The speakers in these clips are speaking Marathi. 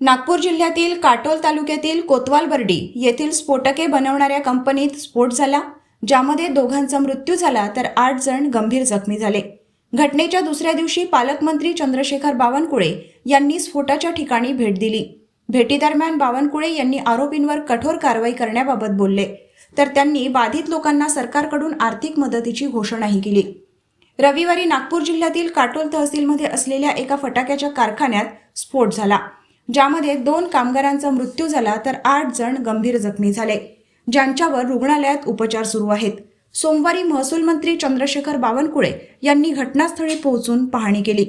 नागपूर जिल्ह्यातील काटोल तालुक्यातील कोतवालबर्डी येथील स्फोटके बनवणाऱ्या कंपनीत स्फोट झाला ज्यामध्ये दोघांचा मृत्यू झाला तर आठ जण गंभीर जखमी झाले. घटनेच्या दुसऱ्या दिवशी पालकमंत्री चंद्रशेखर बावनकुळे यांनी स्फोटाच्या ठिकाणी भेट दिली. भेटीदरम्यान बावनकुळे यांनी आरोपींवर कठोर कारवाई करण्याबाबत बोलले तर त्यांनी बाधित लोकांना सरकारकडून आर्थिक मदतीची घोषणाही केली. रविवारी नागपूर जिल्ह्यातील काटोल तहसीलमध्ये असलेल्या एका फटाक्याच्या कारखान्यात स्फोट झाला ज्यामध्ये दोन कामगारांचा मृत्यू झाला तर आठ जण गंभीर जखमी झाले. ज्यांच्यावर रुग्णालयात उपचार सुरू आहेत. सोमवारी महसूल मंत्री चंद्रशेखर बावनकुळे यांनी घटनास्थळी पोहोचून पाहणी केली.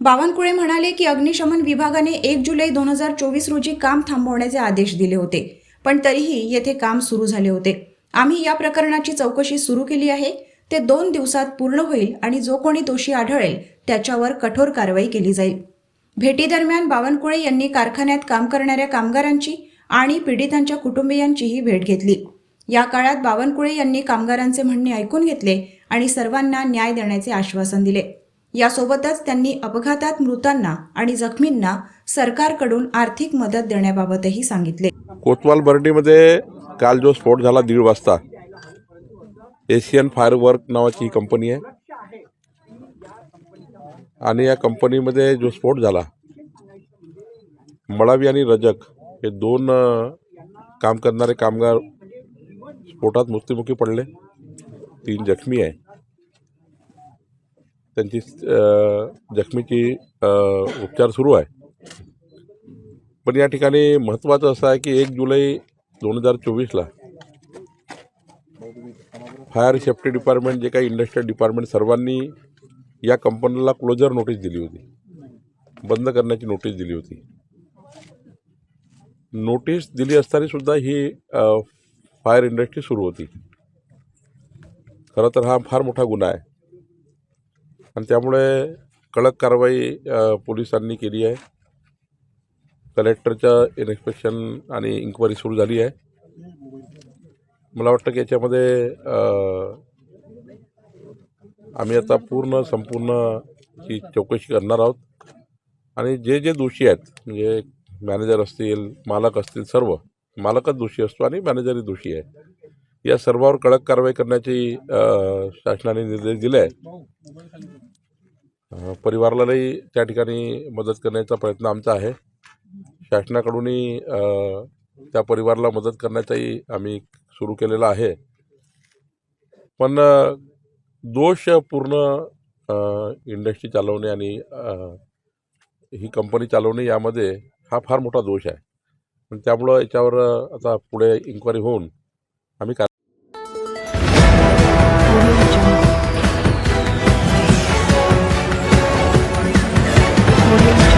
बावनकुळे म्हणाले की अग्निशमन विभागाने एक जुलै दोन हजार चोवीस रोजी काम थांबवण्याचे आदेश दिले होते पण तरीही येथे काम सुरू झाले होते. आम्ही या प्रकरणाची चौकशी सुरू केली आहे. ते दोन दिवसात पूर्ण होईल आणि जो कोणी दोषी आढळेल त्याच्यावर कठोर कारवाई केली जाईल. भेटीदरम्यान बावनकुळे यांनी कारखान्यात काम करणाऱ्या कामगारांची आणि पीडितांच्या कुटुंबियांचीही भेट घेतली. या काळात बावनकुळे यांनी कामगारांचे म्हणणे ऐकून घेतले आणि सर्वांना न्याय देण्याचे आश्वासन दिले. यासोबतच त्यांनी अपघातात मृतांना आणि जखमींना सरकारकडून आर्थिक मदत देण्याबाबतही सांगितले. कोतवाल बर्डीमध्ये काल जो स्फोट झाला दीड वाजता एशियन फायर वर्क नावाची ही कंपनी आहे. आणि या कंपनीमध्ये जो स्फोट झाला मळावी आणि रजक हे दोन काम करणारे कामगार स्फोटात मृत्युमुखी पडले. तीन जखमी आहे. त्यांची जखमीची उपचार सुरू आहे. पण या ठिकाणी महत्त्वाचं असं आहे की एक जुलै दोन हजार चोवीसला फायर सेफ्टी डिपार्टमेंट जे काही इंडस्ट्रियल डिपार्टमेंट सर्वांनी या कंपनीला क्लोजर नोटीस दिली होती. बंद करण्याची नोटीस दिली होती. नोटीस दिली असताना सुद्धा ही फायर इंडस्ट्री सुरू होती. खरं तर हा फार मोठा गुन्हा आहे. आणि त्यामुळे कडक कारवाई पोलिसांनी केली आहे. कलेक्टरच्या इन्स्पेक्शन आणि इन्क्वायरी सुरू झाली आहे. मला वाटतं की याच्यामध्ये आम्ही आता पूर्ण संपूर्ण ही चौकशी करणार आहोत. आणि जे जे दोषी आहेत म्हणजे मॅनेजर असतील मालक असतील सर्व मालकच दोषी असतो आणि मॅनेजरही दोषी आहे. या सर्वावर कडक कारवाई करण्याची शासनाने निर्देश दिले आहे परिवारालाही त्या ठिकाणी मदत करण्याचा प्रयत्न आमचा आहे. शासनाकडूनही त्या परिवाराला मदत करण्याचाही आम्ही सुरू केलेला आहे पण दोष पूर्ण इंडस्ट्री चालवणे आणि ही कंपनी चालवणे यामध्ये हा फार मोठा दोष आहे पण त्यामुळं याच्यावर आता पुढे इन्क्वायरी होऊन आम्ही का Thank you.